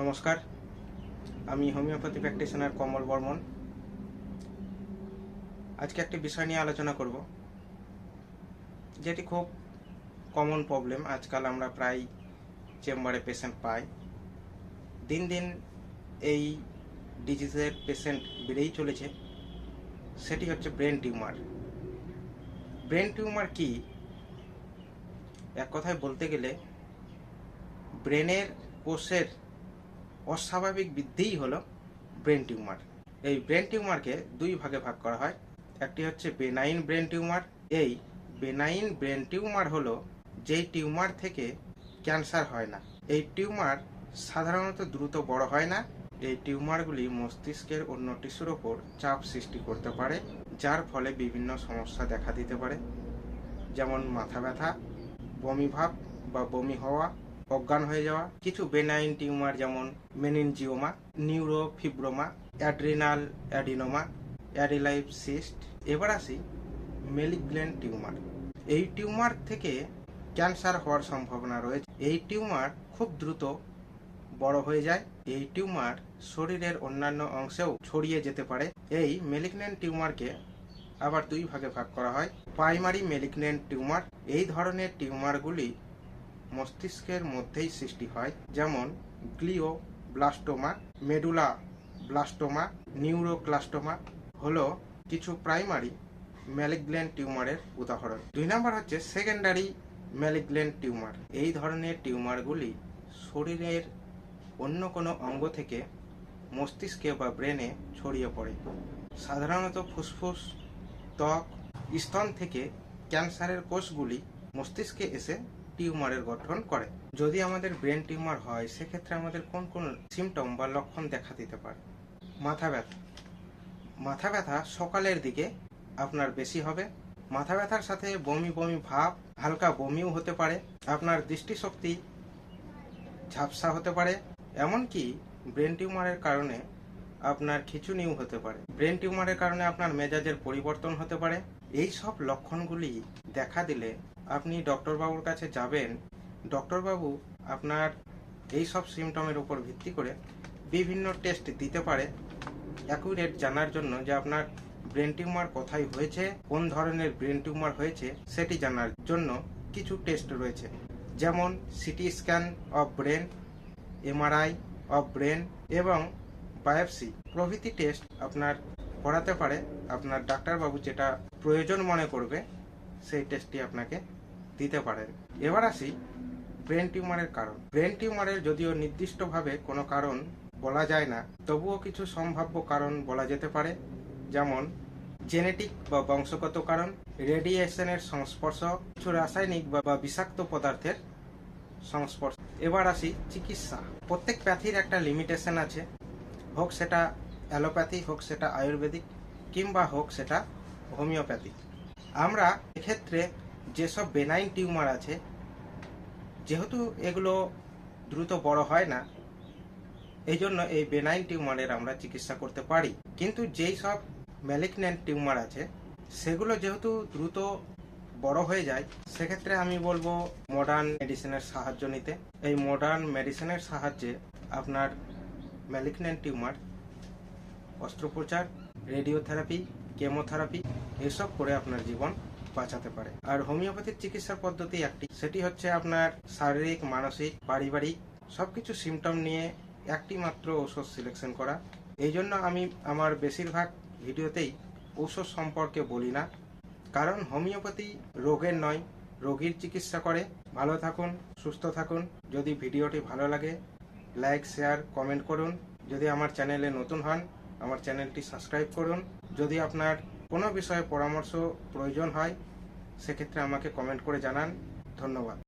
নমস্কার। আমি homeopathy practitioner কমল বর্মন। আজকে একটি বিষয় নিয়ে আলোচনা করব, যেটি খুব কমন প্রবলেম আজকাল আমরা প্রায় চেম্বারে পেশেন্ট পাই। দিন দিন এই ডিজিজের পেশেন্ট বেড়েই চলেছে। সেটি হচ্ছে ব্রেন টিউমার ব্রেন টিউমার কি? এক কথায় বলতে গেলে ব্রেনের কোষের অস্বাভাবিক বৃদ্ধিই হলো ব্রেন টিউমার। এই ব্রেন টিউমারকে দুই ভাগে ভাগ করা হয়। একটি হচ্ছে বেনাইন ব্রেন টিউমার এই বেনাইন ব্রেন টিউমার হলো যেই টিউমার থেকে ক্যান্সার হয় না। এই টিউমার সাধারণত দ্রুত বড় হয় না। এই টিউমারগুলি মস্তিষ্কের অন্য টিস্যুর ওপর চাপ সৃষ্টি করতে পারে, যার ফলে বিভিন্ন সমস্যা দেখা দিতে পারে। যেমন মাথা ব্যথা, বমি ভাব বা বমি হওয়া অজ্ঞান হয়ে যাওয়া। কিছু বেনাইন টিউমার যেমন মেনিনজিওমা নিউরোফিব্রোমা অ্যাড্রিনাল অ্যাডিনোমা অ্যাডিলাইভ সিস্ট এবার আসি মেলিগ্ল্যান্ড টিউমার এই টিউমার থেকে ক্যান্সার হওয়ার সম্ভাবনা রয়েছে। এই টিউমার খুব দ্রুত বড় হয়ে যায়। এই টিউমার শরীরের অন্যান্য অংশেও ছড়িয়ে যেতে পারে। এই মেলিগন্যান্ট টিউমারকে আবার দুই ভাগে ভাগ করা হয়। প্রাইমারি মেলিগন্যান্ট টিউমার এই ধরনের টিউমারগুলি মস্তিষ্কের মধ্যেই সৃষ্টি হয়, যেমন glioblastoma medulloblastoma neuroblastoma হলো কিছু প্রাইমারি ম্যালিগ্ল্যান্ড টিউমারের উদাহরণ। দুই নম্বর হচ্ছে সেকেন্ডারি ম্যালিগ্ল্যান্ড টিউমার। এই ধরনের টিউমারগুলি শরীরের অন্য কোনো অঙ্গ থেকে মস্তিষ্কে বা ব্রেনে ছড়িয়ে পড়ে। সাধারণত ফুসফুস, ত্বক, স্তন থেকে ক্যান্সারের কোষগুলি মস্তিষ্কে এসে টিউমারের গঠন করে। যদি আমাদের ব্রেন টিউমার হয়, সেক্ষেত্রে আমাদের কোন কোন সিমটম বা লক্ষণ দেখা দিতে পারে? মাথা ব্যথা। মাথা ব্যথা সকালের দিকে আপনার বেশি হবে। মাথা ব্যথার সাথে বমি বমি ভাব, হালকা বমিও হতে পারে। আপনার দৃষ্টিশক্তি ঝাপসা হতে পারে। এমনকি ব্রেন টিউমারের কারণে আপনার খিচুনিও হতে পারে। ব্রেন টিউমারের কারণে আপনার মেজাজের পরিবর্তন হতে পারে। এই সব লক্ষণগুলি দেখা দিলে আপনি ডক্টরবাবুর কাছে যাবেন। ডক্টরবাবু আপনার এই সব সিমটমের উপর ভিত্তি করে বিভিন্ন টেস্ট দিতে পারে। অ্যাকুরেট জানার জন্য যে আপনার ব্রেন টিউমার কোথায় হয়েছে, কোন ধরনের ব্রেন টিউমার হয়েছে, সেটি জানার জন্য কিছু টেস্ট রয়েছে। যেমন CT scan of brain MRI of brain এবং বায়োপসি, প্রভৃতি টেস্ট আপনার করাতে পারে। আপনার ডাক্তারবাবু যেটা প্রয়োজন মনে করবে, সেই টেস্টটি আপনাকে দিতে পারেন এবার আসি ব্রেন টিউমারের কারণ। ব্রেন টিউমারের যদিও নির্দিষ্টভাবে কোনো কারণ বলা যায় না, তবুও কিছু সম্ভাব্য কারণ বলা যেতে পারে। যেমন জেনেটিক বা বংশগত কারণ রেডিয়েশনের সংস্পর্শ, কিছু রাসায়নিক বা বিষাক্ত পদার্থের সংস্পর্শ। এবার আসি চিকিৎসা। প্রত্যেক প্যাথির একটা লিমিটেশন আছে। হোক সেটা অ্যালোপ্যাথি, হোক সেটা আয়ুর্বেদিক, কিংবা হোক সেটা হোমিওপ্যাথি। আমরা এক্ষেত্রে যেসব বেনাইন টিউমার আছে, যেহেতু এগুলো দ্রুত বড় হয় না এই জন্য এই বেনাইন টিউমারের আমরা চিকিৎসা করতে পারি। কিন্তু যেই সব ম্যালিগন্যান্ট টিউমার আছে, সেগুলো যেহেতু দ্রুত বড় হয়ে যায়, সেক্ষেত্রে আমি বলব মডার্ন মেডিসিনের সাহায্য নিতে। এই মডার্ন মেডিসিনের সাহায্যে আপনার ম্যালিগন্যান্ট টিউমার অস্ত্রোপচার রেডিওথেরাপি কেমোথেরাপি এসব করে আপনার জীবন বাঁচাতে পারে। আর হোমিওপ্যাথির চিকিৎসার পদ্ধতি একটি। সেটি হচ্ছে আপনার শারীরিক, মানসিক, পারিবারিক সবকিছু সিমটম নিয়ে একটি মাত্র ঔষধ সিলেকশন করা। এই জন্য আমি আমার বেশিরভাগ ভিডিওতেই ঔষধ সম্পর্কে বলি না। কারণ হোমিওপ্যাথি রোগের নয়, রোগীর চিকিৎসা করে। ভালো থাকুন, সুস্থ থাকুন। যদি ভিডিওটি ভালো লাগে লাইক, শেয়ার, কমেন্ট করুন। যদি আমার চ্যানেলে নতুন হন, আমার চ্যানেলটি সাবস্ক্রাইব করুন। যদি আপনার কোনো বিষয়ে পরামর্শ প্রয়োজন হয়, সেক্ষেত্রে আমাকে কমেন্ট করে জানান। ধন্যবাদ।